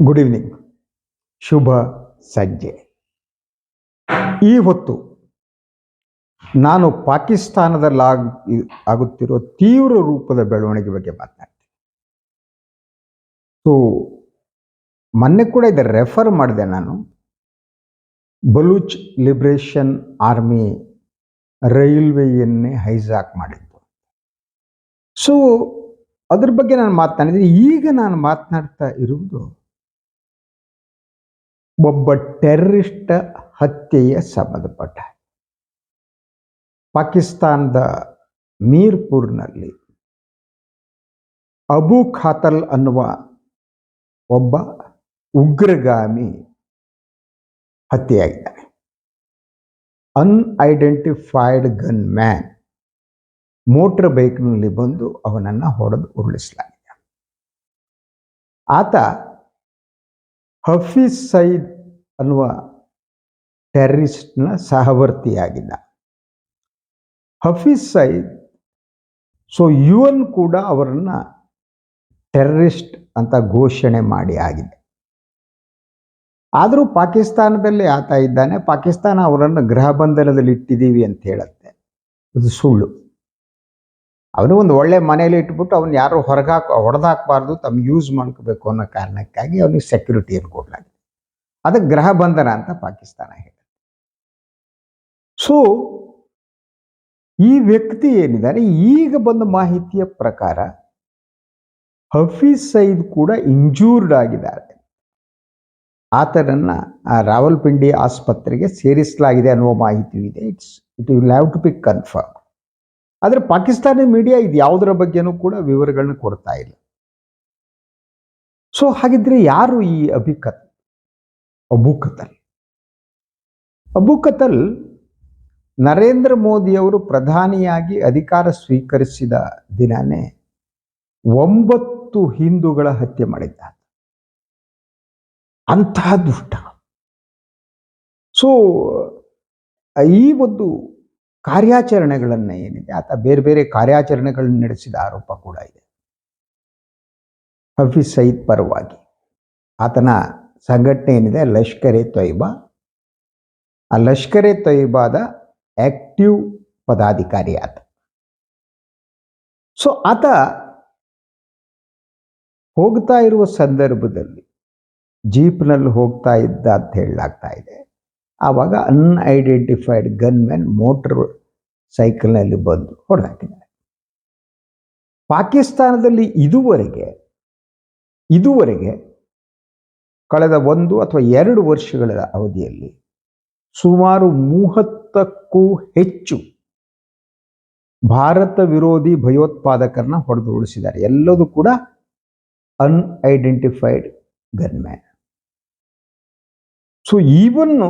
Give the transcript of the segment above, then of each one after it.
Good evening ಶುಭ ಸಂಜೆ. ಈ ಹೊತ್ತು ನಾನು ಪಾಕಿಸ್ತಾನದಲ್ಲಿ ಆಗ್, ಆಗುತ್ತಿರುವ ತೀವ್ರ ರೂಪದ ಬೆಳವಣಿಗೆ ಬಗ್ಗೆ ಮಾತನಾಡ್ತೀನಿ. ಸೊ ಮೊನ್ನೆ ಕೂಡ ಇದು ರೆಫರ್ ಮಾಡಿದೆ ನಾನು. ಬಲೂಚ್ ಲಿಬ್ರೇಷನ್ ಆರ್ಮಿ ರೈಲ್ವೆಯನ್ನೇ ಹೈಜಾಕ್ ಮಾಡಿದ್ದು. ಸೊ ಅದ್ರ ಬಗ್ಗೆ ನಾನು ಮಾತನಾಡಿದ್ದೀನಿ. ಈಗ ನಾನು ಮಾತನಾಡ್ತಾ ಇರುವುದು ಒಬ್ಬ ಟೆರರಿಸ್ಟ್ ಹತ್ಯೆಯ ಸಂಬಂಧಪಟ್ಟ ಪಾಕಿಸ್ತಾನದ ಮೀರ್ಪುರ್ನಲ್ಲಿ ಅಬು ಖಾತಲ್ ಅನ್ನುವ ಒಬ್ಬ ಉಗ್ರಗಾಮಿ ಹತ್ಯೆಯಾಗಿದ್ದಾನೆ. ಅನ್ಐಡೆಂಟಿಫೈಡ್ ಗನ್ ಮ್ಯಾನ್ ಮೋಟರ್ ಬೈಕ್ನಲ್ಲಿ ಬಂದು ಅವನನ್ನು ಹೊಡೆದು ಉರುಳಿಸಲಾಗಿದೆ. ಆತ ಹಫೀಸ್ ಸೈದ್ ಅನ್ನುವ ಟೆರರಿಸ್ಟ್ನ ಸಹವರ್ತಿಯಾಗಿದ್ದ. Hafeez Saeed, so U N ಕೂಡ ಅವರನ್ನು ಟೆರರಿಸ್ಟ್ ಅಂತ ಘೋಷಣೆ ಮಾಡಿ ಆಗಿದೆ. ಆದರೂ ಪಾಕಿಸ್ತಾನದಲ್ಲಿ ಆತ ಇದ್ದಾನೆ. ಪಾಕಿಸ್ತಾನ ಅವರನ್ನು ಗೃಹ ಬಂಧನದಲ್ಲಿ ಇಟ್ಟಿದ್ದೀವಿ ಅಂತ ಹೇಳುತ್ತೆ. ಅದು ಸುಳ್ಳು. ಅವನು ಒಂದು ಒಳ್ಳೆ ಮನೆಯಲ್ಲಿ ಇಟ್ಬಿಟ್ಟು ಅವನು ಯಾರು ಹೊರಗಾಕ್, ಹೊಡೆದಾಕಬಾರ್ದು, ತಮ್ಮ ಯೂಸ್ ಮಾಡ್ಕೋಬೇಕು ಅನ್ನೋ ಕಾರಣಕ್ಕಾಗಿ ಅವನಿಗೆ ಸೆಕ್ಯೂರಿಟಿಯನ್ನು ಕೊಡಲಾಗಿದೆ. ಅದಕ್ಕೆ ಗ್ರಹ ಬಂಧನ ಅಂತ ಪಾಕಿಸ್ತಾನ ಹೇಳುತ್ತೆ. ಸೊ ಈ ವ್ಯಕ್ತಿ ಏನಿದ್ದಾರೆ ಈಗ ಬಂದ ಮಾಹಿತಿಯ ಪ್ರಕಾರ ಹಫೀಜ್ ಸೈದ್ ಕೂಡ ಇಂಜೂರ್ಡ್ ಆಗಿದ್ದಾರೆ. ಆತನನ್ನ ರಾವಲ್ಪಿಂಡಿ ಆಸ್ಪತ್ರೆಗೆ ಸೇರಿಸಲಾಗಿದೆ ಅನ್ನುವ ಮಾಹಿತಿ ಇದೆ. It's it will have to be confirm ಆದರೆ ಪಾಕಿಸ್ತಾನಿ ಮೀಡಿಯಾ ಇದು ಯಾವುದರ ಬಗ್ಗೆನೂ ಕೂಡ ವಿವರಗಳನ್ನ ಕೊಡ್ತಾ ಇಲ್ಲ. ಸೊ ಹಾಗಿದ್ರೆ ಯಾರು ಈ ಅಭಿಕತ್ ಅಬು ಕತಲ್ ಅಬು ಕತಲ್ ನರೇಂದ್ರ ಮೋದಿಯವರು ಪ್ರಧಾನಿಯಾಗಿ ಅಧಿಕಾರ ಸ್ವೀಕರಿಸಿದ ದಿನನೇ ಒಂಬತ್ತು ಹಿಂದೂಗಳ ಹತ್ಯೆ ಮಾಡಿದ್ದಾರೆ ಅಂತಹ ದುಷ್ಟ ಸೊ ಈ ಒಂದು ಕಾರ್ಯಾಚರಣೆಗಳನ್ನು ಏನಿದೆ, ಆತ ಬೇರೆ ಬೇರೆ ಕಾರ್ಯಾಚರಣೆಗಳನ್ನು ನಡೆಸಿದ ಆರೋಪ ಕೂಡ ಇದೆ. ಹಫೀಸ್ ಸಯೀದ್ ಪರವಾಗಿ ಆತನ ಸಂಘಟನೆ ಏನಿದೆ ಲಷ್ಕರೆ ತೊಯ್ಬಾ. ಆ ಲಷ್ಕರೆ ತೊಯ್ಬಾದ ಆಕ್ಟಿವ್ ಪದಾಧಿಕಾರಿ ಆತ. ಸೊ, ಆತ ಹೋಗ್ತಾ ಇರುವ ಸಂದರ್ಭದಲ್ಲಿ ಜೀಪ್ನಲ್ಲಿ ಹೋಗ್ತಾ ಇದ್ದ ಅಂತ ಹೇಳಲಾಗ್ತಾ ಇದೆ. ಆವಾಗ ಅನ್ಐಡೆಂಟಿಫೈಡ್ ಗನ್ ಮ್ಯಾನ್ ಮೋಟರ್ ಸೈಕಲ್ನಲ್ಲಿ ಬಂದು ಹೊಡೆದಾಕಿದ್ದಾರೆ. ಪಾಕಿಸ್ತಾನದಲ್ಲಿ ಇದುವರೆಗೆ ಇದುವರೆಗೆ ಕಳೆದ ಒಂದು ಅಥವಾ ಎರಡು ವರ್ಷಗಳ ಅವಧಿಯಲ್ಲಿ ಸುಮಾರು ಮೂವತ್ತಕ್ಕೂ ಹೆಚ್ಚು ಭಾರತ ವಿರೋಧಿ ಭಯೋತ್ಪಾದಕರನ್ನ ಹೊಡೆದು ಉಳಿಸಿದ್ದಾರೆ ಎಲ್ಲದೂ ಕೂಡ ಅನ್ಐಡೆಂಟಿಫೈಡ್ ಗನ್ಮ್ಯಾನ್ ಸೊ ಇವನ್ನು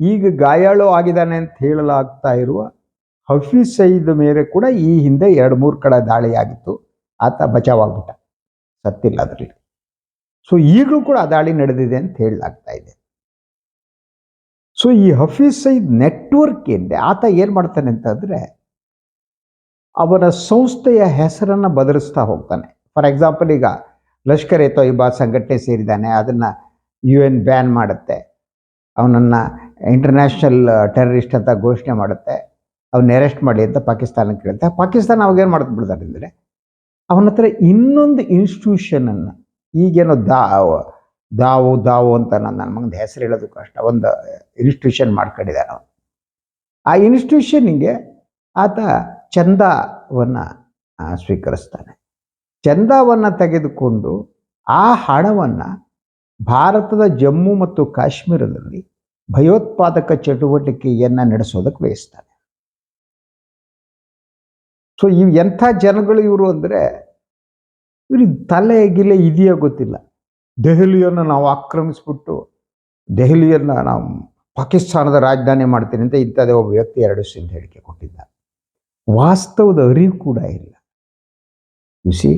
ಈಗ ಗಾಯಾಳು ಆಗಿದ್ದಾನೆ ಅಂತ ಹೇಳಲಾಗ್ತಾ ಇರುವ ಹಫೀಸ್ ಸಯೀದ್ ಮೇಲೆ ಕೂಡ ಈ ಹಿಂದೆ ಎರಡು ಮೂರು ಕಡೆ ದಾಳಿಯಾಗಿತ್ತು. ಆತ ಬಚಾವಾಗ್ಬಿಟ್ಟ ಸತ್ತಿಲ್ಲ ಅದರಲ್ಲಿ. ಸೊ ಈಗಲೂ ಕೂಡ ದಾಳಿ ನಡೆದಿದೆ ಅಂತ ಹೇಳಲಾಗ್ತಾ ಇದೆ. ಸೊ ಈ ಹಫೀಸ್ ಸೈದ್ ನೆಟ್ವರ್ಕ್ ಏನಿದೆ, ಆತ ಏನು ಮಾಡ್ತಾನೆ ಅಂತಂದರೆ ಅವರ ಸಂಸ್ಥೆಯ ಹೆಸರನ್ನು ಬದಲಿಸ್ತಾ ಹೋಗ್ತಾನೆ. ಫಾರ್ ಎಕ್ಸಾಂಪಲ್ ಈಗ ಲಷ್ಕರ್ ಎ ತೊಯ್ಬಾ ಸಂಘಟನೆ ಸೇರಿದ್ದಾನೆ, ಅದನ್ನು ಯು ಎನ್ ಬ್ಯಾನ್ ಮಾಡುತ್ತೆ. ಅವನನ್ನು ಇಂಟರ್ನ್ಯಾಷನಲ್ ಟೆರರಿಸ್ಟ್ ಅಂತ ಘೋಷಣೆ ಮಾಡುತ್ತೆ. ಅವನ್ನ ಅರೆಸ್ಟ್ ಮಾಡಿ ಅಂತ ಪಾಕಿಸ್ತಾನಕ್ಕೆ ಕೇಳುತ್ತೆ ಪಾಕಿಸ್ತಾನ ಅವಾಗೇನು ಮಾಡ್ಬಿಡ್ತಾರೆ ಅಂದರೆ ಅವನ ಹತ್ರ ಇನ್ನೊಂದು ಇನ್ಸ್ಟಿಟ್ಯೂಷನನ್ನು ಈಗೇನೋ ದಾವ್, ದಾವು ದಾವು ಅಂತ ನಾನು ನನ್ನ ಮಗನ ಹೆಸರು ಹೇಳೋದು ಕಷ್ಟ ಒಂದು ಇನ್ಸ್ಟಿಟ್ಯೂಷನ್ ಮಾಡ್ಕೊಂಡಿದ್ದಾನೆ ಅವನು. ಆ ಇನ್ಸ್ಟಿಟ್ಯೂಷನ್ನಿಗೆ ಆತ ಚಂದವನ್ನು ಸ್ವೀಕರಿಸ್ತಾನೆ. ಚಂದವನ್ನು ತೆಗೆದುಕೊಂಡು ಆ ಹಣವನ್ನು ಭಾರತದ ಜಮ್ಮು ಮತ್ತು ಕಾಶ್ಮೀರದಲ್ಲಿ ಭಯೋತ್ಪಾದಕ ಚಟುವಟಿಕೆಯನ್ನು ನಡೆಸೋದಕ್ಕೆ ವಹಿಸ್ತಾನೆ ಸೊ ಇವು ಎಂಥ ಜನಗಳು ಇವರು ಅಂದರೆ ಇವ್ರಿಗೆ ತಲೆ ಗಿಲೆ ಇದೆಯೋ ಗೊತ್ತಿಲ್ಲ. ದೆಹಲಿಯನ್ನು ನಾವು ಆಕ್ರಮಿಸ್ಬಿಟ್ಟು ದೆಹಲಿಯನ್ನು ನಾವು ಪಾಕಿಸ್ತಾನದ ರಾಜಧಾನಿ ಮಾಡ್ತೀನಿ ಅಂತ ಇಂಥದೇ ಒಬ್ಬ ವ್ಯಕ್ತಿ ಎರಡು ಸಿಂಧ ಹೇಳಿಕೆ ಕೊಟ್ಟಿದ್ದ. ವಾಸ್ತವದ ಅರಿವು ಕೂಡ ಇಲ್ಲ. ಸಿ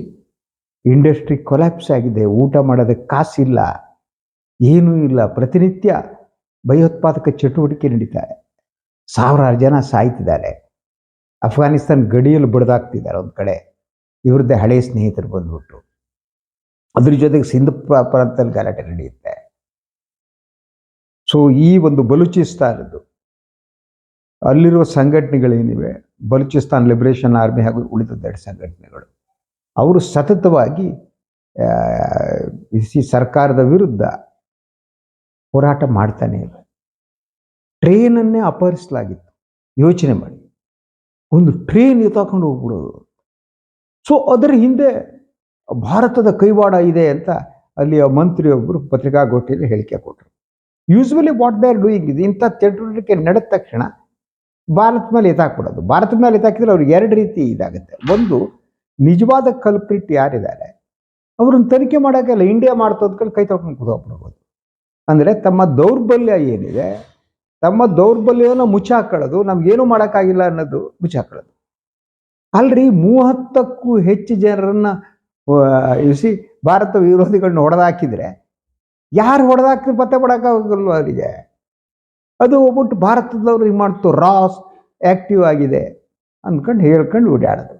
ಇಂಡಸ್ಟ್ರಿ ಕೊಲ್ಯಾಪ್ಸ್ ಆಗಿದೆ, ಊಟ ಮಾಡೋದಕ್ಕೆ ಕಾಸಿಲ್ಲ, ಏನೂ ಇಲ್ಲ. ಪ್ರತಿನಿತ್ಯ ಭಯೋತ್ಪಾದಕ ಚಟುವಟಿಕೆ ನಡೀತಾರೆ ಸಾವಿರಾರು ಜನ ಸಾಯ್ತಿದ್ದಾರೆ. ಅಫ್ಘಾನಿಸ್ತಾನ್ ಗಡಿಯಲ್ಲಿ ಬಡ್ದಾಕ್ತಿದ್ದಾರೆ ಒಂದು ಕಡೆ. ಇವ್ರದ್ದೇ ಹಳೆಯ ಸ್ನೇಹಿತರು ಬಂದ್ಬಿಟ್ಟು ಅದ್ರ ಜೊತೆಗೆ ಸಿಂಧ್ ಪ್ರ- ಪ್ರಾಂತದಲ್ಲಿ ಗಲಾಟೆ ನಡೆಯುತ್ತೆ. ಸೊ ಈ ಒಂದು ಬಲೂಚಿಸ್ತಾನದ್ದು, ಅಲ್ಲಿರುವ ಸಂಘಟನೆಗಳೇನಿವೆ, ಬಲೂಚಿಸ್ತಾನ್ ಲಿಬರೇಷನ್ ಆರ್ಮಿ ಹಾಗೂ ಉಳಿದ ಎರಡು ಸಂಘಟನೆಗಳು, ಅವರು ಸತತವಾಗಿ ಈ ಸರ್ಕಾರದ ವಿರುದ್ಧ ಹೋರಾಟ ಮಾಡ್ತಾನೆ ಇಲ್ಲ ಟ್ರೈನನ್ನೇ ಅಪಹರಿಸಲಾಗಿತ್ತು. ಯೋಚನೆ ಮಾಡಿ. ಒಂದು ಟ್ರೈನ್ ಎತ್ತಾಕೊಂಡು ಹೋಗ್ಬಿಡೋದು. ಸೊ ಅದರ ಹಿಂದೆ ಭಾರತದ ಕೈವಾಡ ಇದೆ ಅಂತ ಅಲ್ಲಿಯ ಮಂತ್ರಿಯೊಬ್ಬರು ಪತ್ರಿಕಾಗೋಷ್ಠಿಯಲ್ಲಿ ಹೇಳಿಕೆ ಕೊಟ್ಟರು usually what they are doing ಇದು ಇಂಥ ಚಟುವಟಿಕೆ ನಡೆದ ತಕ್ಷಣ ಭಾರತ ಮೇಲೆ ಎತ್ತಾಕ್ಬಿಡೋದು. ಭಾರತದ ಮೇಲೆ ಎತ್ತಾಕಿದ್ರೆ ಅವ್ರಿಗೆ ಎರಡು ರೀತಿ ಇದಾಗುತ್ತೆ. ಒಂದು, ನಿಜವಾದ ಕಲ್ಪ್ರಿಟ್ ಯಾರಿದ್ದಾರೆ? ಅವ್ರನ್ನ ತನಿಖೆ ಮಾಡೋಕ್ಕೆಲ್ಲ ಇಂಡಿಯಾ ಮಾಡ್ತೋದ್ಕೊಂಡು ಕೈ ತೊಗೊಂಡು ಕೂತ್ಕೊಂಡ್ಬಿಡ್ಬೋದು ಅಂದರೆ ತಮ್ಮ ದೌರ್ಬಲ್ಯ ಏನಿದೆ, ತಮ್ಮ ದೌರ್ಬಲ್ಯವನ್ನು ಮುಚ್ಚಾಕೊಳ್ಳೋದು, ನಮ್ಗೇನು ಮಾಡೋಕ್ಕಾಗಿಲ್ಲ ಅನ್ನೋದು ಮುಚ್ಚಾಕೊಳ್ಳೋದು. ಅಲ್ರಿ ಮೂವತ್ತಕ್ಕೂ ಹೆಚ್ಚು ಜನರನ್ನ ಇಸಿ ಭಾರತ ವಿರೋಧಿಗಳನ್ನ ಹೊಡೆದಾಕಿದ್ರೆ, ಯಾರು ಹೊಡೆದಾಕ್ತಾರೆ ಪತ್ತೆ ಪಡೋಕ್ಕಾಗಲ್ವ ಅವರಿಗೆ? ಅದು ಒಬ್ಬಟ್ಟು ಭಾರತದವ್ರು ಹಿಂಗೆ ಮಾಡ್ತು, ರಾಸ್ ಆ್ಯಕ್ಟಿವ್ ಆಗಿದೆ ಅಂದ್ಕೊಂಡು ಹೇಳ್ಕೊಂಡು ಓಡಾಡೋದು.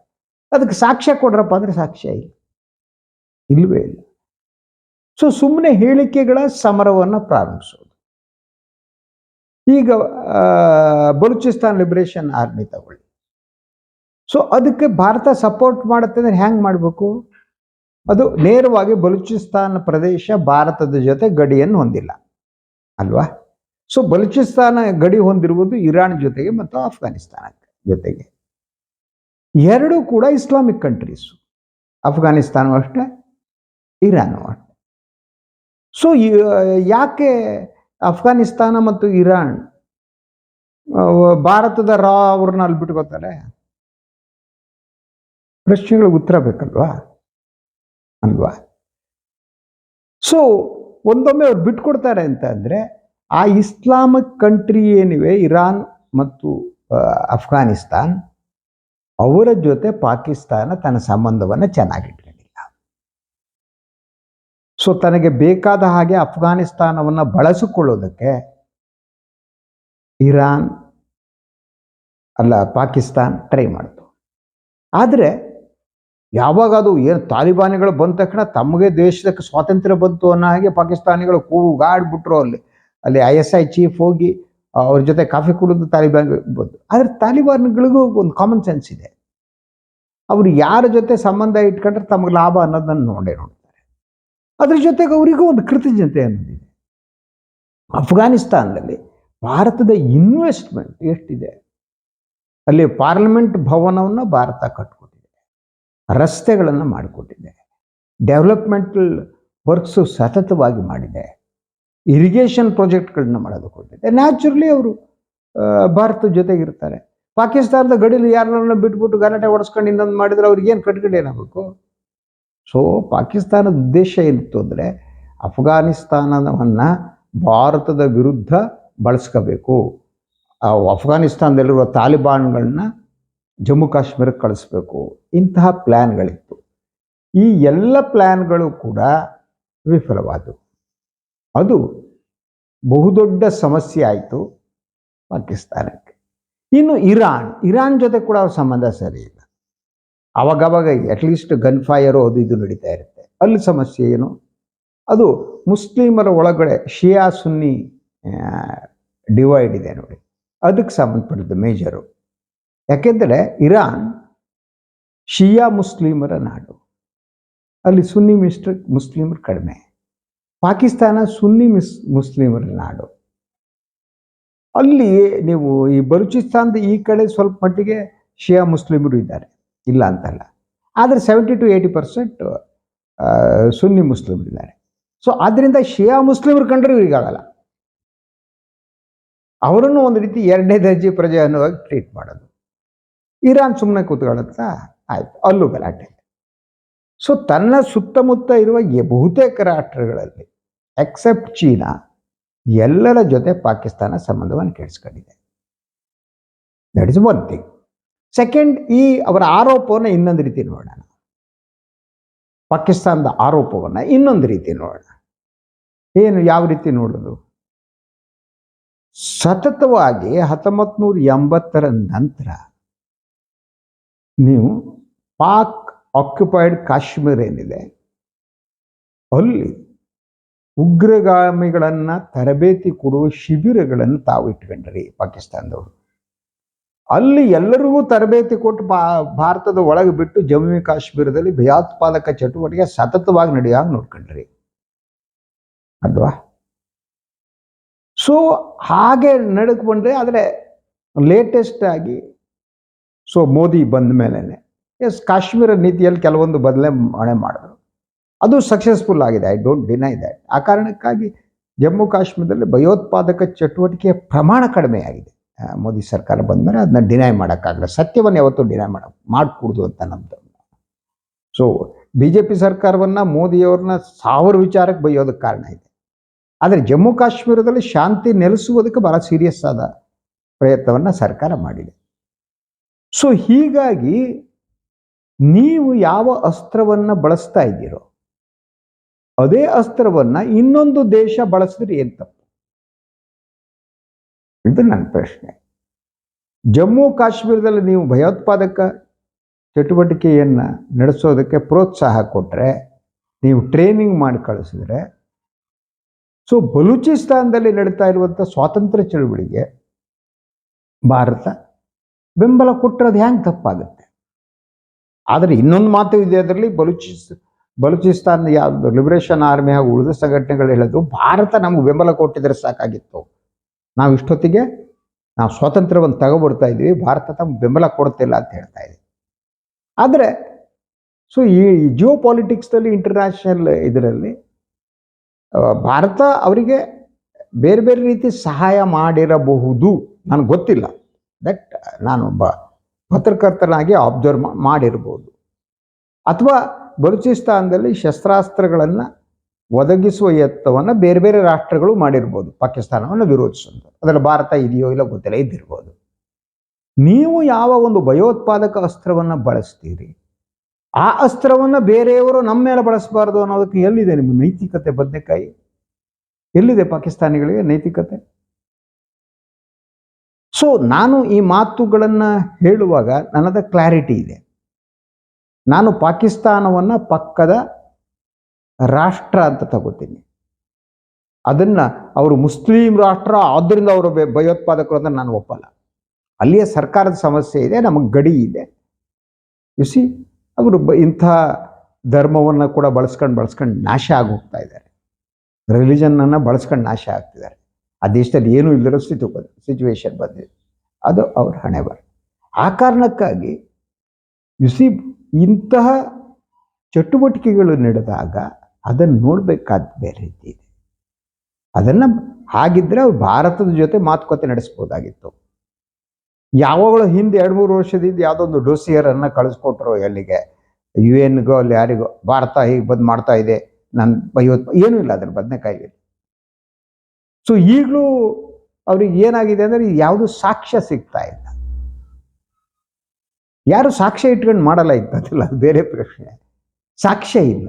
ಅದಕ್ಕೆ ಸಾಕ್ಷ್ಯ ಕೊಡ್ರಪ್ಪ ಅಂದರೆ ಸಾಕ್ಷ್ಯ ಇಲ್ಲ. ಇಲ್ಲವೇ ಇಲ್ಲ. ಸೊ ಸುಮ್ಮನೆ ಹೇಳಿಕೆಗಳ ಸಮರವನ್ನು ಪ್ರಾರಂಭಿಸೋದು. ಈಗ ಬಲೂಚಿಸ್ತಾನ್ ಲಿಬರೇಷನ್ ಆರ್ಮಿ ತಗೊಳ್ಳಿ. ಸೊ ಅದಕ್ಕೆ ಭಾರತ ಸಪೋರ್ಟ್ ಮಾಡುತ್ತೆ ಅಂದ್ರೆ ಹ್ಯಾಂಗೆ ಮಾಡಬೇಕು? ಅದು ನೇರವಾಗಿ ಬಲೂಚಿಸ್ತಾನ್ ಪ್ರದೇಶ ಭಾರತದ ಜೊತೆ ಗಡಿಯನ್ನು ಹೊಂದಿಲ್ಲ. ಅಲ್ವಾ? ಸೊ ಬಲೂಚಿಸ್ತಾನ ಗಡಿ ಹೊಂದಿರುವುದು ಇರಾನ್ ಜೊತೆಗೆ ಮತ್ತು ಆಫ್ಘಾನಿಸ್ತಾನ ಜೊತೆಗೆ. ಎರಡೂ ಕೂಡ ಇಸ್ಲಾಮಿಕ್ ಕಂಟ್ರೀಸು ಅಫ್ಘಾನಿಸ್ತಾನ ಅಷ್ಟೇ, ಇರಾನು ಅಷ್ಟೆ. ಸೊ ಯಾಕೆ ಅಫ್ಘಾನಿಸ್ತಾನ ಮತ್ತು ಇರಾನ್ ಭಾರತದ ರಾ ಅವ್ರನ್ನ ಅಲ್ಲಿ ಬಿಟ್ಕೋತಾರೆ? ಪ್ರಶ್ನೆಗಳಿಗೆ ಉತ್ತರ ಬೇಕಲ್ವಾ? ಅಲ್ವಾ? ಸೊ ಒಂದೊಮ್ಮೆ ಅವ್ರು ಬಿಟ್ಕೊಡ್ತಾರೆ ಅಂತ ಅಂದರೆ, ಆ ಇಸ್ಲಾಮಿಕ್ ಕಂಟ್ರಿ ಏನಿವೆ, ಇರಾನ್ ಮತ್ತು ಅಫ್ಘಾನಿಸ್ತಾನ್, ಅವರ ಜೊತೆ ಪಾಕಿಸ್ತಾನ ತನ್ನ ಸಂಬಂಧವನ್ನು ಚೆನ್ನಾಗಿಟ್ಕೊಂಡಿಲ್ಲ ಸೊ ತನಗೆ ಬೇಕಾದ ಹಾಗೆ ಅಫ್ಘಾನಿಸ್ತಾನವನ್ನು ಬಳಸಿಕೊಳ್ಳೋದಕ್ಕೆ, ಇರಾನ್, ಅಲ್ಲ, ಪಾಕಿಸ್ತಾನ್ ಟ್ರೈ ಮಾಡ್ತು. ಆದರೆ ಯಾವಾಗ ಅದು ಏನು ತಾಲಿಬಾನಿಗಳು ಬಂದ ತಕ್ಷಣ ತಮಗೆ ದೇಶಕ್ಕೆ ಸ್ವಾತಂತ್ರ್ಯ ಬಂತು ಅನ್ನೋ ಹಾಗೆ ಪಾಕಿಸ್ತಾನಿಗಳು ಕೂಗಾಡ್ಬಿಟ್ರು ಅಲ್ಲಿ. ಅಲ್ಲಿ ಐ ಎಸ್ ಐ ಚೀಫ್ ಹೋಗಿ, ಅವ್ರ ಜೊತೆ ಕಾಫಿ ಕುಡಿದು ತಾಲಿಬಾನ್ ಬಂತು ಆದರೆ ತಾಲಿಬಾನ್ಗಳಿಗೂ ಒಂದು ಕಾಮನ್ ಸೆನ್ಸ್ ಇದೆ. ಅವರು ಯಾರ ಜೊತೆ ಸಂಬಂಧ ಇಟ್ಕೊಂಡ್ರೆ ತಮಗೆ ಲಾಭ ಅನ್ನೋದನ್ನು ನೋಡೇ ನೋಡ್ತಾರೆ. ಅದ್ರ ಜೊತೆಗೆ ಅವರಿಗೂ ಒಂದು ಕೃತಜ್ಞತೆ ಅನ್ನೋದಿದೆ. ಅಫ್ಘಾನಿಸ್ತಾನದಲ್ಲಿ ಭಾರತದ ಇನ್ವೆಸ್ಟ್ಮೆಂಟ್ ಎಷ್ಟಿದೆ? ಅಲ್ಲಿ ಪಾರ್ಲಿಮೆಂಟ್ ಭವನವನ್ನು ಭಾರತ ಕಟ್ಕೊಟ್ಟಿದೆ ರಸ್ತೆಗಳನ್ನು ಮಾಡಿಕೊಟ್ಟಿದೆ. ಡೆವಲಪ್ಮೆಂಟಲ್ ವರ್ಕ್ಸು ಸತತವಾಗಿ ಮಾಡಿದೆ. ಇರಿಗೇಷನ್ ಪ್ರಾಜೆಕ್ಟ್ಗಳನ್ನ ಮಾಡೋದು ಕೊಟ್ಟಿದೆ ನ್ಯಾಚುರಲಿ ಅವರು ಭಾರತದ ಜೊತೆಗಿರ್ತಾರೆ ಪಾಕಿಸ್ತಾನದ ಗಡಿಲಿ ಯಾರನ್ನ ಬಿಟ್ಬಿಟ್ಟು ಗಲಾಟೆ ಹೊಡೆಸ್ಕೊಂಡು ಇನ್ನೊಂದು ಮಾಡಿದರೆ ಅವ್ರಿಗೆ ಏನು ಕಟ್ಟುಗಡೆ ಏನಾಗಬೇಕು? ಸೊ ಪಾಕಿಸ್ತಾನದ ಉದ್ದೇಶ ಏನಿತ್ತು ಅಂದರೆ ಅಫ್ಘಾನಿಸ್ತಾನವನ್ನು ಭಾರತದ ವಿರುದ್ಧ ಬಳಸ್ಕೋಬೇಕು. ಆ, ಅಫ್ಘಾನಿಸ್ತಾನದಲ್ಲಿರುವ ತಾಲಿಬಾನ್ಗಳನ್ನ ಜಮ್ಮು ಕಾಶ್ಮೀರಕ್ಕೆ ಕಳಿಸ್ಬೇಕು. ಇಂತಹ ಪ್ಲ್ಯಾನ್ಗಳಿತ್ತು ಈ ಎಲ್ಲ ಪ್ಲ್ಯಾನ್ಗಳು ಕೂಡ ವಿಫಲವಾದವು. ಅದು ಬಹುದೊಡ್ಡ ಸಮಸ್ಯೆ ಆಯಿತು ಪಾಕಿಸ್ತಾನಕ್ಕೆ. ಇನ್ನು ಇರಾನ್ ಇರಾನ್ ಜೊತೆ ಕೂಡ ಅವ್ರ ಸಂಬಂಧ ಸರಿ ಇಲ್ಲ. ಅವಾಗವಾಗ ಅಟ್ಲೀಸ್ಟ್ ಗನ್ ಫೈರು ಅದು ಇದು ನಡೀತಾ ಇರುತ್ತೆ. ಅಲ್ಲಿ ಸಮಸ್ಯೆ ಏನು? ಅದು ಮುಸ್ಲಿಮರ ಒಳಗಡೆ ಶಿಯಾ ಸುನ್ನಿ ಡಿವೈಡ್ ಇದೆ ನೋಡಿ. ಅದಕ್ಕೆ ಸಂಬಂಧಪಟ್ಟಿದ್ದು ಮೇಜರು ಯಾಕೆಂದರೆ ಇರಾನ್ ಶಿಯಾ ಮುಸ್ಲಿಮರ ನಾಡು. ಅಲ್ಲಿ ಸುನ್ನಿ ಮಿಸ್ಟರ್ ಮುಸ್ಲಿಮರು ಕಡಿಮೆ. ಪಾಕಿಸ್ತಾನ ಸುನ್ನಿ ಮಿಸ್ ಮುಸ್ಲಿಮರ ನಾಡು. ಅಲ್ಲಿ ನೀವು ಈ ಬಲೂಚಿಸ್ತಾನದ ಈ ಕಡೆ ಸ್ವಲ್ಪ ಮಟ್ಟಿಗೆ ಶಿಯಾ ಮುಸ್ಲಿಮರು ಇದ್ದಾರೆ. ಇಲ್ಲ ಅಂತಲ್ಲ. ಆದರೆ seventy to eighty percent Sunni ಮುಸ್ಲಿಮರು ಇದ್ದಾರೆ. ಸೊ ಆದ್ದರಿಂದ ಶಿಯಾ ಮುಸ್ಲಿಮರು ಕಂಡ್ರೆ ಇವರಿಗಾಗಲ್ಲ ಅವರನ್ನು ಒಂದು ರೀತಿ ಎರಡನೇ ದರ್ಜೆ ಪ್ರಜೆ ಅನ್ನುವಾಗಿ ಟ್ರೀಟ್ ಮಾಡೋದು. ಇರಾನ್ ಸುಮ್ಮನೆ ಕೂತ್ಕೊಳ್ಳುತ್ತಾ? ಆಯ್ತು, ಅಲ್ಲೂ ಗಲಾಟೆ. ಸೊ ತನ್ನ ಸುತ್ತಮುತ್ತ ಇರುವ ಬಹುತೇಕ ರಾಷ್ಟ್ರಗಳಲ್ಲಿ ಎಕ್ಸೆಪ್ಟ್ ಚೀನಾ, ಎಲ್ಲರ ಜೊತೆ ಪಾಕಿಸ್ತಾನ ಸಂಬಂಧವನ್ನು ಕೆಡಿಸ್ಕೊಂಡಿದೆ. That is one thing second ಈ ಅವರ ಆರೋಪವನ್ನು ಇನ್ನೊಂದು ರೀತಿ ನೋಡೋಣ. ಪಾಕಿಸ್ತಾನದ ಆರೋಪವನ್ನು ಇನ್ನೊಂದು ರೀತಿ ನೋಡೋಣ. ಏನು, ಯಾವ ರೀತಿ ನೋಡೋದು? ಸತತವಾಗಿ ಹತ್ತೊಂಬತ್ತು ನೂರ ಎಂಬತ್ತರ ನಂತರ ನೀವು ಪಾಕ್ ಆಕ್ಯುಪೈಡ್ ಕಾಶ್ಮೀರ ಏನಿದೆ, ಅಲ್ಲಿ ಉಗ್ರಗಾಮಿಗಳನ್ನು ತರಬೇತಿ ಕೊಡುವ ಶಿಬಿರಗಳನ್ನು ತಾವು ಇಟ್ಕೊಂಡ್ರಿ ಪಾಕಿಸ್ತಾನದವರು. ಅಲ್ಲಿ ಎಲ್ಲರಿಗೂ ತರಬೇತಿ ಕೊಟ್ಟು ಬಾ ಭಾರತದ ಒಳಗೆ ಬಿಟ್ಟು ಜಮ್ಮು ಕಾಶ್ಮೀರದಲ್ಲಿ ಭಯೋತ್ಪಾದಕ ಚಟುವಟಿಕೆ ಸತತವಾಗಿ ನಡೆಯುವಾಗ ನೋಡ್ಕೊಂಡ್ರಿ. ಅಲ್ವಾ? ಸೊ ಹಾಗೆ ನಡೆದುಕೊಂಡ್ರೆ ಆದರೆ ಲೇಟೆಸ್ಟ್ ಆಗಿ ಸೊ ಮೋದಿ ಬಂದ ಮೇಲೆ ಎಸ್ ಕಾಶ್ಮೀರ ನೀತಿಯಲ್ಲಿ ಕೆಲವೊಂದು ಬದಲಾವಣೆ ಮಾಡಿದ್ರು. ಅದು ಸಕ್ಸಸ್ಫುಲ್ ಆಗಿದೆ. ಐ ಡೋಂಟ್ ಡಿನೈ ದ್ಯಾಟ್ ಆ ಕಾರಣಕ್ಕಾಗಿ ಜಮ್ಮು ಕಾಶ್ಮೀರದಲ್ಲಿ ಭಯೋತ್ಪಾದಕ ಚಟುವಟಿಕೆಯ ಪ್ರಮಾಣ ಕಡಿಮೆ ಆಗಿದೆ. ಮೋದಿ ಸರ್ಕಾರ ಬಂದಮೇಲೆ ಅದನ್ನ ಡಿನೈ ಮಾಡೋಕ್ಕಾಗಲ್ಲ. ಸತ್ಯವನ್ನು ಯಾವತ್ತೂ ಡಿನೈ ಮಾಡ, ಮಾಡಿಕೊಡ್ದು ಅಂತ ನಮ್ಮದು ಸೊ ಬಿ ಜೆ ಪಿ ಸರ್ಕಾರವನ್ನು ಮೋದಿಯವ್ರನ್ನ ಸಾವಿರ ವಿಚಾರಕ್ಕೆ ಬೈಯೋದಕ್ಕೆ ಕಾರಣ ಇದೆ. ಆದರೆ ಜಮ್ಮು ಕಾಶ್ಮೀರದಲ್ಲಿ ಶಾಂತಿ ನೆಲೆಸುವುದಕ್ಕೆ ಬಹಳ ಸೀರಿಯಸ್ ಆದ ಪ್ರಯತ್ನವನ್ನು ಸರ್ಕಾರ ಮಾಡಿದೆ. ಸೊ ಹೀಗಾಗಿ ನೀವು ಯಾವ ಅಸ್ತ್ರವನ್ನು ಬಳಸ್ತಾ ಇದ್ದೀರೋ, ಅದೇ ಅಸ್ತ್ರವನ್ನ ಇನ್ನೊಂದು ದೇಶ ಬಳಸಿದ್ರೆ ಏನ್ ತಪ್ಪು? ಇದು ನನ್ನ ಪ್ರಶ್ನೆ. ಜಮ್ಮು ಕಾಶ್ಮೀರದಲ್ಲಿ ನೀವು ಭಯೋತ್ಪಾದಕ ಚಟುವಟಿಕೆಯನ್ನ ನಡೆಸೋದಕ್ಕೆ ಪ್ರೋತ್ಸಾಹ ಕೊಟ್ಟರೆ ನೀವು ಟ್ರೈನಿಂಗ್ ಮಾಡಿ ಕಳಿಸಿದ್ರೆ ಸೊ ಬಲೂಚಿಸ್ತಾನದಲ್ಲಿ ನಡೀತಾ ಇರುವಂಥ ಸ್ವಾತಂತ್ರ್ಯ ಚಳುವಳಿಗೆ ಭಾರತ ಬೆಂಬಲ ಕೊಟ್ಟರೆ ಅದು ಹ್ಯಾಂಗೆ ತಪ್ಪಾಗುತ್ತೆ? ಆದರೆ ಇನ್ನೊಂದು ಮಾತು ಇದೆ ಅದರಲ್ಲಿ, ಬಲೂಚಿಸ್, ಬಲೂಚಿಸ್ತಾನ್ ಯಾವುದು ಲಿಬರೇಷನ್ ಆರ್ಮಿ ಹಾಗೂ ಉಳಿದ ಸಂಘಟನೆಗಳು ಹೇಳಿದ್ರು, ಭಾರತ ನಮಗೆ ಬೆಂಬಲ ಕೊಟ್ಟಿದ್ರೆ ಸಾಕಾಗಿತ್ತು. ನಾವು ಇಷ್ಟೊತ್ತಿಗೆ ನಾವು ಸ್ವಾತಂತ್ರ್ಯವನ್ನು ತಗೊಬಿಡ್ತಾ ಇದ್ದೀವಿ ಭಾರತ ತಮ್ಮ ಬೆಂಬಲ ಕೊಡ್ತಿಲ್ಲ ಅಂತ ಹೇಳ್ತಾ ಇದೆ ಆದರೆ, ಸೊ ಈ ಜಿಯೋ ಪಾಲಿಟಿಕ್ಸ್ನಲ್ಲಿ ಇಂಟರ್ನ್ಯಾಷನಲ್ ಇದರಲ್ಲಿ ಭಾರತ ಅವರಿಗೆ ಬೇರೆ ಬೇರೆ ರೀತಿ ಸಹಾಯ ಮಾಡಿರಬಹುದು, ನನಗೆ ಗೊತ್ತಿಲ್ಲ. ದಟ್ ನಾನು ಒಬ್ಬ ಪತ್ರಕರ್ತನಾಗಿ ಅಬ್ಸರ್ವ್ ಮಾಡಿರ್ಬೋದು. ಅಥವಾ ಬಲೂಚಿಸ್ತಾನದಲ್ಲಿ ಶಸ್ತ್ರಾಸ್ತ್ರಗಳನ್ನು ಒದಗಿಸುವ ಯತ್ನವನ್ನು ಬೇರೆ ಬೇರೆ ರಾಷ್ಟ್ರಗಳು ಮಾಡಿರ್ಬೋದು. ಪಾಕಿಸ್ತಾನವನ್ನು ವಿರೋಧಿಸುವಂಥ ಅದರಲ್ಲಿ ಭಾರತ ಇದೆಯೋ ಇಲ್ಲ ಗೊತ್ತಿಲ್ಲ, ಇದ್ದಿರ್ಬೋದು. ನೀವು ಯಾವ ಒಂದು ಭಯೋತ್ಪಾದಕ ಅಸ್ತ್ರವನ್ನು ಬಳಸ್ತೀರಿ? ಆ ಅಸ್ತ್ರವನ್ನು ಬೇರೆಯವರು ನಮ್ಮ ಮೇಲೆ ಬಳಸಬಾರ್ದು ಅನ್ನೋದಕ್ಕೆ ಎಲ್ಲಿದೆ ನಿಮ್ಮ ನೈತಿಕತೆ ಬದನೆಕಾಯಿ? ಎಲ್ಲಿದೆ ಪಾಕಿಸ್ತಾನಿಗಳಿಗೆ ನೈತಿಕತೆ? ಸೊ ನಾನು ಈ ಮಾತುಗಳನ್ನು ಹೇಳುವಾಗ ನನ್ನದ ಕ್ಲಾರಿಟಿ ಇದೆ. ನಾನು ಪಾಕಿಸ್ತಾನವನ್ನು ಪಕ್ಕದ ರಾಷ್ಟ್ರ ಅಂತ ತಗೋತೀನಿ. ಅದನ್ನ ಅವರು ಮುಸ್ಲಿಂ ರಾಷ್ಟ್ರ ಆದ್ದರಿಂದ ಅವರು ಭಯೋತ್ಪಾದಕರು ಅಂತ ನಾನು ಒಪ್ಪಲ್ಲ. ಅಲ್ಲಿಯ ಸರ್ಕಾರದ ಸಮಸ್ಯೆ ಇದೆ, ನಮಗೆ ಗಡಿ ಇದೆ. ಸಿ ಅವರು ಇಂಥ ಧರ್ಮವನ್ನು ಕೂಡ ಬಳಸ್ಕೊಂಡು ಬಳಸ್ಕೊಂಡು ನಾಶ ಆಗೋಗ್ತಾ ಇದ್ದಾರೆ. ರಿಲಿಜನ್ನನ್ನು ಬಳಸ್ಕೊಂಡು ನಾಶ ಆಗ್ತಿದ್ದಾರೆ. ಆ ದೇಶದಲ್ಲಿ ಏನೂ ಇಲ್ಲದಿರೋ ಸ್ಥಿತಿ ಸಿಚುವೇಶನ್ ಬಂದಿದೆ. ಅದು ಅವ್ರ ಹಣೆ ಬರ. ಆ ಕಾರಣಕ್ಕಾಗಿ ಯುಸಿ ಇಂತಹ ಚಟುವಟಿಕೆಗಳು ನಡೆದಾಗ ಅದನ್ನು ನೋಡಬೇಕಾದ ಬೇರೆ ರೀತಿ ಇದೆ. ಅದನ್ನು ಹಾಗಿದ್ದರೆ ಅವ್ರು ಭಾರತದ ಜೊತೆ ಮಾತುಕತೆ ನಡೆಸ್ಬೋದಾಗಿತ್ತು. ಯಾವಾಗಲೂ ಹಿಂದೆ ಎರಡು ಮೂರು ವರ್ಷದಿಂದ ಯಾವುದೊಂದು ಡೋಸಿಯರನ್ನು ಕಳಿಸ್ಕೊಟ್ರು ಎಲ್ಲಿಗೆ? ಯು ಎನ್ಗೋ ಅಲ್ಲಿ ಯಾರಿಗೋ, ಭಾರತ ಹೀಗೆ ಬಂದು ಮಾಡ್ತಾ ಇದೆ. ನನ್ನ ಭಯೋತ್ಪ ಏನೂ ಇಲ್ಲ ಅದ್ರ ಬದನೆಕಾಯಿ. ಸೊ ಈಗಲೂ ಅವ್ರಿಗೆ ಏನಾಗಿದೆ ಅಂದರೆ ಯಾವುದು ಸಾಕ್ಷ್ಯ ಸಿಗ್ತಾ ಇಲ್ಲ. ಯಾರು ಸಾಕ್ಷ್ಯ ಇಟ್ಕೊಂಡು ಮಾಡಲ್ಲ ಇದ್ದದಿಲ್ಲ ಅದು ಬೇರೆ ಪ್ರಶ್ನೆ. ಸಾಕ್ಷ್ಯ ಇಲ್ಲ.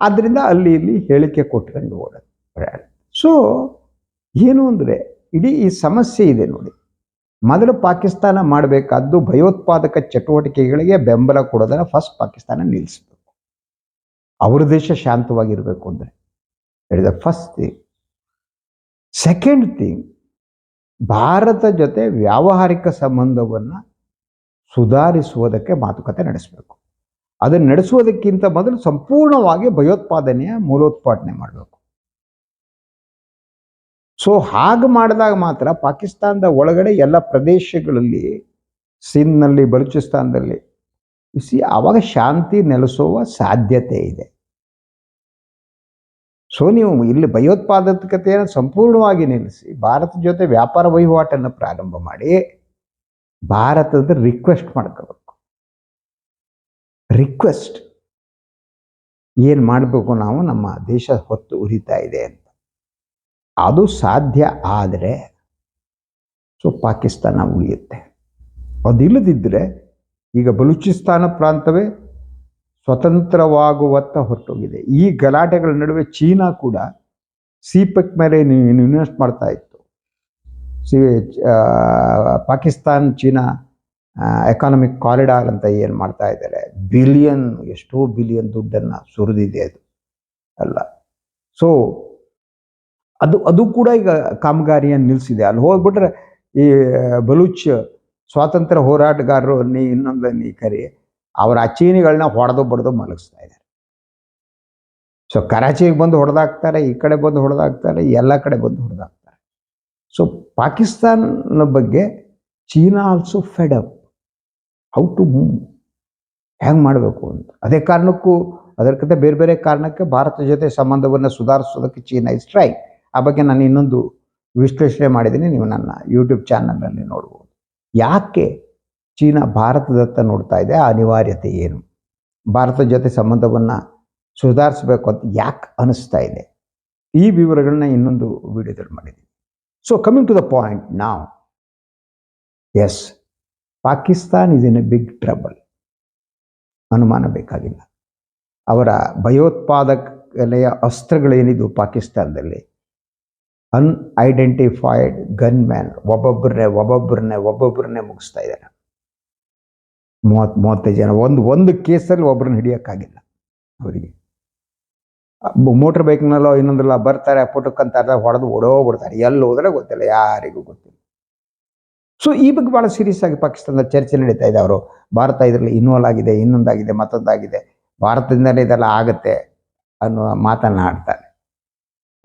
ಆದ್ದರಿಂದ ಅಲ್ಲಿ ಇಲ್ಲಿ ಹೇಳಿಕೆ ಕೊಟ್ಕೊಂಡು ಓಡೋದು ಸೊ ಏನು ಅಂದರೆ, ಇಡೀ ಈ ಸಮಸ್ಯೆ ಇದೆ ನೋಡಿ. ಮೊದಲು ಪಾಕಿಸ್ತಾನ ಮಾಡಬೇಕಾದ್ದು ಭಯೋತ್ಪಾದಕ ಚಟುವಟಿಕೆಗಳಿಗೆ ಬೆಂಬಲ ಕೊಡೋದನ್ನ ಫಸ್ಟ್ ಪಾಕಿಸ್ತಾನ ನಿಲ್ಲಿಸಬೇಕು. ಅವ್ರ ದೇಶ ಶಾಂತವಾಗಿರಬೇಕು ಅಂದರೆ. First thing second thing Bharat ಜೊತೆ ವ್ಯಾವಹಾರಿಕ ಸಂಬಂಧವನ್ನು ಸುಧಾರಿಸುವುದಕ್ಕೆ ಮಾತುಕತೆ ನಡೆಸಬೇಕು. ಅದನ್ನು ನಡೆಸುವುದಕ್ಕಿಂತ ಮೊದಲು ಸಂಪೂರ್ಣವಾಗಿ ಭಯೋತ್ಪಾದನೆಯ ಮೂಲೋತ್ಪಾದನೆ ಮಾಡಬೇಕು. ಸೊ ಹಾಗೆ ಮಾಡಿದಾಗ ಮಾತ್ರ ಪಾಕಿಸ್ತಾನದ ಒಳಗಡೆ ಎಲ್ಲ ಪ್ರದೇಶಗಳಲ್ಲಿ, ಸಿಂಧ್ನಲ್ಲಿ, ಬಲೂಚಿಸ್ತಾನದಲ್ಲಿ ಸಿ ಆವಾಗ ಶಾಂತಿ ನೆಲೆಸುವ ಸಾಧ್ಯತೆ ಇದೆ. ಸೊ ನೀವು ಇಲ್ಲಿ ಭಯೋತ್ಪಾದಕತೆಯನ್ನು ಸಂಪೂರ್ಣವಾಗಿ ನಿಲ್ಲಿಸಿ ಭಾರತದ ಜೊತೆ ವ್ಯಾಪಾರ ವಹಿವಾಟನ್ನು ಪ್ರಾರಂಭ ಮಾಡಿ, ಭಾರತದ ರಿಕ್ವೆಸ್ಟ್ ಮಾಡ್ಕೋಬೇಕು. ರಿಕ್ವೆಸ್ಟ್ ಏನು ಮಾಡಬೇಕು ನಾವು? ನಮ್ಮ ದೇಶ ಹೊತ್ತು ಉರಿತಾ ಇದೆ ಅಂತ. ಅದು ಸಾಧ್ಯ ಆದರೆ, ಸೊ, ಪಾಕಿಸ್ತಾನ ಉಳಿಯುತ್ತೆ. ಅದಿಲ್ಲದಿದ್ದರೆ ಈಗ ಬಲೂಚಿಸ್ತಾನ ಪ್ರಾಂತವೇ ಸ್ವತಂತ್ರವಾಗುವತ್ತ ಹೊರಟೋಗಿದೆ. ಈ ಗಲಾಟೆಗಳ ನಡುವೆ ಚೀನಾ ಕೂಡ ಸಿಪೆಕ್ ಮೇಲೆ ಇನ್ವೆಸ್ಟ್ ಮಾಡ್ತಾ ಇತ್ತು. C Pakistan, China economic corridor ಅಂತ ಏನು ಮಾಡ್ತಾ ಇದ್ದಾರೆ. ಬಿಲಿಯನ್ ಎಷ್ಟೋ ಬಿಲಿಯನ್ ದುಡ್ಡನ್ನು ಸುರಿದಿದೆ ಅದು. ಅಲ್ಲ. ಸೊ ಅದು ಅದು ಕೂಡ ಈಗ ಕಾಮಗಾರಿಯನ್ನು ನಿಲ್ಲಿಸಿದೆ ಅಲ್ಲಿ ಹೋಗ್ಬಿಟ್ರೆ ಈ ಬಲೂಚ್ ಸ್ವಾತಂತ್ರ್ಯ ಹೋರಾಟಗಾರರು ನೀ ಇನ್ನೊಂದು ನೀ ಕರಿ ಅವರ ಆ ಚೀನಿಗಳನ್ನ ಹೊಡೆದು ಬಡ್ದು ಮಲಗಿಸ್ತಾ ಇದ್ದಾರೆ. ಸೊ ಕರಾಚಿಗೆ ಬಂದು ಹೊಡೆದಾಕ್ತಾರೆ, ಈ ಕಡೆ ಬಂದು ಹೊಡೆದಾಕ್ತಾರೆ, ಎಲ್ಲ ಕಡೆ ಬಂದು ಹೊಡೆದಾಕ್ತಾರೆ. ಸೊ ಪಾಕಿಸ್ತಾನ ಬಗ್ಗೆ China also fed up how to move ಹೆಂಗೆ ಮಾಡಬೇಕು ಅಂತ. ಅದೇ ಕಾರಣಕ್ಕೂ, ಅದಕ್ಕಿಂತ ಬೇರೆ ಬೇರೆ ಕಾರಣಕ್ಕೆ ಭಾರತ ಜೊತೆ ಸಂಬಂಧವನ್ನು ಸುಧಾರಿಸೋದಕ್ಕೆ ಚೀನಾ ಇಸ್ ಟ್ರೈ ಆ ಬಗ್ಗೆ ನಾನು ಇನ್ನೊಂದು ವಿಶ್ಲೇಷಣೆ ಮಾಡಿದ್ದೀನಿ. ನೀವು ನನ್ನ ಯೂಟ್ಯೂಬ್ ಚಾನಲ್ನಲ್ಲಿ ನೋಡ್ಬೋದು. ಯಾಕೆ ಚೀನಾ ಭಾರತದತ್ತ ನೋಡ್ತಾ ಇದೆ ಅನಿವಾರ್ಯತೆ ಏನು? ಭಾರತದ ಜೊತೆ ಸಂಬಂಧವನ್ನು ಸುಧಾರಿಸಬೇಕು ಅಂತ ಯಾಕೆ ಅನಿಸ್ತಾ ಇದೆ? ಈ ವಿವರಗಳನ್ನ ಇನ್ನೊಂದು ವಿಡಿಯೋದಲ್ಲಿ ಮಾಡಿದ್ದೀನಿ. So coming to the point ನಾವು yes Pakistan is in a big trouble ಅನುಮಾನ ಬೇಕಾಗಿಲ್ಲ. ಅವರ ಭಯೋತ್ಪಾದಕಲೆಯ ಅಸ್ತ್ರಗಳೇನಿದು ಪಾಕಿಸ್ತಾನದಲ್ಲಿ? ಅನ್ಐಡೆಂಟಿಫೈಡ್ ಗನ್ ಮ್ಯಾನ್ ಒಬ್ಬೊಬ್ಬರನ್ನೇ ಒಬ್ಬೊಬ್ಬರನ್ನೇ ಒಬ್ಬೊಬ್ಬರನ್ನೇ ಮುಗಿಸ್ತಾ ಇದ್ದಾರೆ. ಮೂವತ್ತು, ಮೂವತ್ತೈದು ಜನ, ಒಂದು ಒಂದು ಕೇಸಲ್ಲಿ ಒಬ್ಬರನ್ನ ಹಿಡಿಯೋಕ್ಕಾಗಿಲ್ಲ ಅವರಿಗೆ. ಮೋಟ್ರ್ ಬೈಕ್ನಲ್ಲೋ ಇನ್ನೊಂದಲ್ಲ ಬರ್ತಾರೆ ಪುಟಕ್ಕಂತ ಹೊಡೆದು ಓಡೋಗ್ಬಿಡ್ತಾರೆ ಎಲ್ಲಿ ಹೋದ್ರೆ ಗೊತ್ತಿಲ್ಲ, ಯಾರಿಗೂ ಗೊತ್ತಿಲ್ಲ. ಸೊ ಈ ಬಗ್ಗೆ ಭಾಳ ಸೀರಿಯಸ್ ಆಗಿ ಪಾಕಿಸ್ತಾನದ ಚರ್ಚೆ ನಡೀತಾ ಇದೆ ಅವರು. ಭಾರತ ಇದರಲ್ಲಿ ಇನ್ವಾಲ್ವ್ ಆಗಿದೆ, ಇನ್ನೊಂದಾಗಿದೆ, ಮತ್ತೊಂದಾಗಿದೆ. ಭಾರತದಿಂದಲೇ ಇದೆಲ್ಲ ಆಗುತ್ತೆ ಅನ್ನುವ ಮಾತನ್ನು ಆಡ್ತಾರೆ.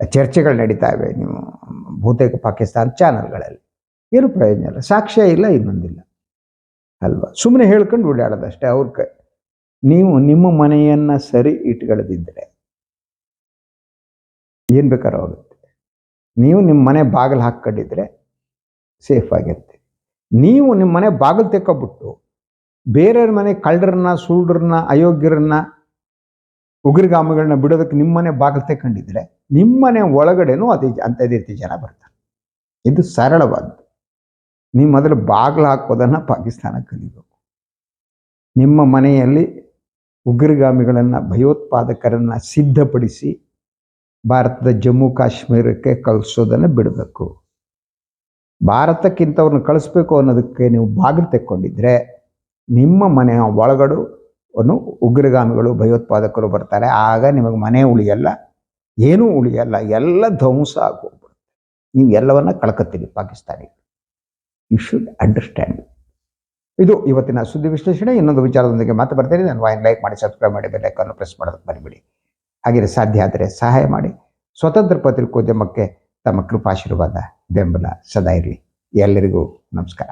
ಚರ್ಚೆಗಳು ನಡೀತಾ ಇವೆ, ನೀವು, ಬಹುತೇಕ ಪಾಕಿಸ್ತಾನ ಚಾನಲ್ಗಳಲ್ಲಿ ಏನು ಪ್ರಯೋಜನ ಇಲ್ಲ, ಸಾಕ್ಷ್ಯ ಇಲ್ಲ, ಇನ್ನೊಂದಿಲ್ಲ. ಅಲ್ವಾ? ಸುಮ್ಮನೆ ಹೇಳ್ಕೊಂಡು ಓಡಾಡೋದಷ್ಟೇ ಅವ್ರ ಕೈ. ನೀವು ನಿಮ್ಮ ಮನೆಯನ್ನು ಸರಿ ಇಟ್ಕೊಳ್ಳದಿದ್ದರೆ ಏನು ಬೇಕಾದ್ರೂ ಆಗುತ್ತೆ. ನೀವು ನಿಮ್ಮ ಮನೆ ಬಾಗಿಲು ಹಾಕ್ಕೊಂಡಿದ್ರೆ ಸೇಫ್ ಆಗಿರುತ್ತೆ. ನೀವು ನಿಮ್ಮ ಮನೆ ಬಾಗಿಲು ತೆಕ್ಕೊಬಿಟ್ಟು ಬೇರೆಯವ್ರ ಮನೆ ಕಳ್ಳರನ್ನ ಸೂಡ್ರನ್ನ ಅಯೋಗ್ಯರನ್ನ ಉಗ್ರಗಾಮಿಗಳನ್ನ ಬಿಡೋದಕ್ಕೆ ನಿಮ್ಮ ಮನೆ ಬಾಗಿಲು ತೆಕ್ಕೊಂಡಿದ್ರೆ ನಿಮ್ಮನೆ ಒಳಗಡೆನೂ ಅದೇ ಅಂಥದ್ದೇ ರೀತಿ ಜನ ಬರ್ತಾರೆ. ಇದು ಸರಳವಾದ್ದು. ನೀವು ಮೊದಲು ಬಾಗಿಲು ಹಾಕೋದನ್ನು ಪಾಕಿಸ್ತಾನ ಕಲಿಬೇಕು. ನಿಮ್ಮ ಮನೆಯಲ್ಲಿ ಉಗ್ರಗಾಮಿಗಳನ್ನು, ಭಯೋತ್ಪಾದಕರನ್ನು ಸಿದ್ಧಪಡಿಸಿ ಭಾರತದ ಜಮ್ಮು ಕಾಶ್ಮೀರಕ್ಕೆ ಕಳಿಸೋದನ್ನು ಬಿಡಬೇಕು. ಭಾರತಕ್ಕಿಂತವ್ರನ್ನ ಕಳಿಸ್ಬೇಕು ಅನ್ನೋದಕ್ಕೆ ನೀವು ಬಾಗಿಲು ತೆಕ್ಕೊಂಡಿದ್ರೆ ನಿಮ್ಮ ಮನೆಯ ಒಳಗಡು ಉಗ್ರಗಾಮಿಗಳು, ಭಯೋತ್ಪಾದಕರು ಬರ್ತಾರೆ. ಆಗ ನಿಮಗೆ ಮನೆ ಉಳಿಯಲ್ಲ, ಏನೂ ಉಳಿಯಲ್ಲ, ಎಲ್ಲ ಧ್ವಂಸ ಆಗೋಗ್ಬಿಡುತ್ತೆ. ನೀವು ಎಲ್ಲವನ್ನ ಕಳ್ಕೊತೀರಿ ಪಾಕಿಸ್ತಾನಿಗಳು. ಯು ಶುಡ್ ಅಂಡರ್ಸ್ಟ್ಯಾಂಡ್ ಇದು ಇವತ್ತಿನ ಸುದ್ದಿ ವಿಶ್ಲೇಷಣೆ. ಇನ್ನೊಂದು ವಿಚಾರದೊಂದಿಗೆ ಮಾತು ಬರ್ತೀನಿ. ನಾನು ವಾಯಿನ್ ಲೈಕ್ ಮಾಡಿ ಸಬ್ಸ್ಕ್ರೈಬ್ ಮಾಡಿ ಬೆಲ್ಲೈಕನ್ನು ಪ್ರೆಸ್ ಮಾಡೋದಕ್ಕೆ ಬರಿಬಿಡಿ ಹಾಗೆ ಸಾಧ್ಯ ಆದರೆ ಸಹಾಯ ಮಾಡಿ. ಸ್ವತಂತ್ರ ಪತ್ರಿಕೋದ್ಯಮಕ್ಕೆ ತಮ್ಮ ಕೃಪಾಶೀರ್ವಾದ, ಬೆಂಬಲ ಸದಾ ಇರಲಿ. ಎಲ್ಲರಿಗೂ ನಮಸ್ಕಾರ.